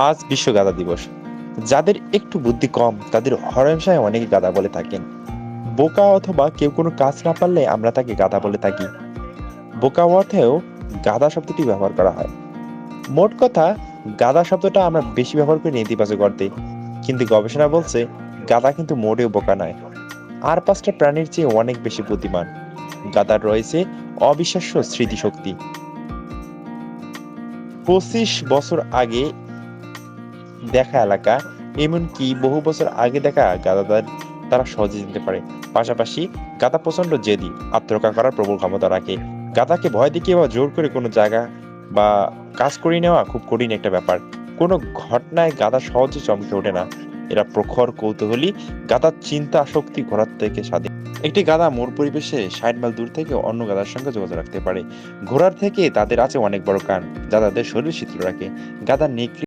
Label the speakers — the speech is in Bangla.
Speaker 1: আজ বিশ্ব গাদা দিবস। যাদের একটু বুদ্ধি কম, তাদের হরহামেশায় অনেকে গাদা বলে থাকেন। বোকা অথবা কেউ কোনো কাজ না পারলে আমরা তাকে গাদা বলে থাকি। বোকা অর্থেও গাদা শব্দটি ব্যবহার করা হয়। মোট কথা, গাদা শব্দটা আমরা বেশি ব্যবহার করি নেতিবাচক অর্থে। কিন্তু গবেষণা বলছে, গাদা কিন্তু মোটেও বোকা নয়। আর পাঁচটা প্রাণীর চেয়ে অনেক বেশি বুদ্ধিমান। গাদার রয়েছে অবিশ্বাস্য স্মৃতিশক্তি। পঁচিশ বছর আগে দেখা এলাকা, এমনকি বহু বছর আগে দেখা গাদাদার তারা সহজে চিনতে পারে। পাশাপাশি গাদা প্রচণ্ড জেদি, আত্মরক্ষা করার প্রবল ক্ষমতা রাখে। গাদাকে ভয় দেখিয়ে বা জোর করে কোনো জায়গা বা কাজ করিয়ে নেওয়া খুব কঠিন একটা ব্যাপার। কোনো ঘটনায় গাদা সহজে চমকে ওঠে না। এরা প্রখর, কৌতূহলী, গাদার চিন্তা শক্তি ঘোড়ার থেকে স্বাধীন। একটি গাদা মোর পরিবেশে ষাট মাইল দূর থেকে অন্য গাদার সঙ্গে যোগাযোগ রাখতে পারে। ঘোড়ার থেকে তাদের আছে অনেক বড় কান, যা তাদের শরীর শীতল রাখে। গাদার নিকৃষ্ট